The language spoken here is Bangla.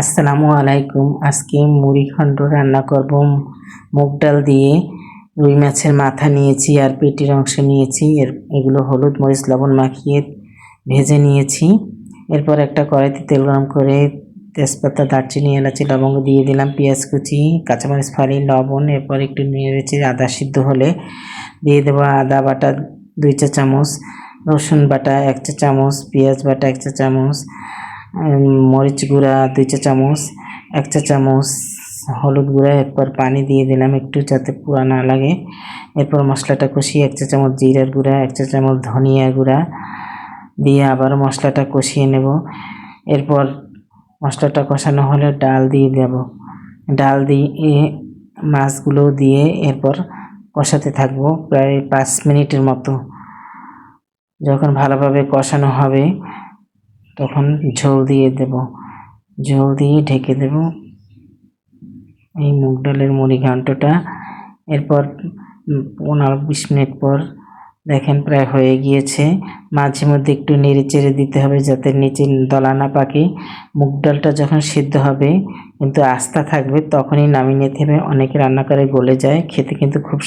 আসসালামু আলাইকুম। আজকে মুড়ি ঘন্ট রান্না করব। মুগ ডাল দিয়ে রুই মাছের মাথা নিয়েছি আর পেটির অংশ নিয়েছি। এর এগুলো হলুদ মরিচ, লবণ মাখিয়ে ভেজে নিয়েছি। এরপর একটা কড়াইতে তেল গরম করে তেজপাতা, দারচিনি, এলাচি, লবঙ্গ দিয়ে দিলাম, পেঁয়াজ কুচি, কাঁচামরিচ, ফালি, লবণ। এরপর একটু নেড়েছে আদা সিদ্ধ হলে দিয়ে দেবো আদা বাটা দুই চা চামচ, রসুন বাটা এক চা চামচ, পেঁয়াজ বাটা এক চা চামচ মরিচ গুঁড়া দুই চা চামচ, এক চা চামচ হলুদ গুঁড়া, এরপর পানি দিয়ে দিলাম একটু যাতে পুরা না লাগে। এরপর মশলাটা কষিয়ে এক চা চামচ জিরার গুঁড়া, এক চা চামচ ধনিয়া গুঁড়া দিয়ে আবার মশলাটা কষিয়ে নেব। এরপর মশলাটা কষানো হলে ডাল দিয়ে দেব। ডাল দিয়ে মাছগুলো দিয়ে এরপর কষাতে থাকব প্রায় পাঁচ মিনিটের মতো। যখন ভালোভাবে কষানো হবে তখন ঝোল দিয়ে দেব। ঝোল দিয়ে ঢেকে দেব। এই মুগ ডালের মুড়ি ঘান্টটা। এরপর পনেরো বিশ মিনিট পর দেখেন প্রায় হয়ে গিয়েছে। মাঝে মধ্যে একটু নেড়ে চেড়ে দিতে হবে যাতে নিচে দলা না পাকে। মুগ ডালটা যখন সিদ্ধ হবে, কিন্তু আস্থা থাকবে, তখনই নামিয়ে নিতে হবে। অনেকে রান্না করে গলে যায়, খেতে কিন্তু খুব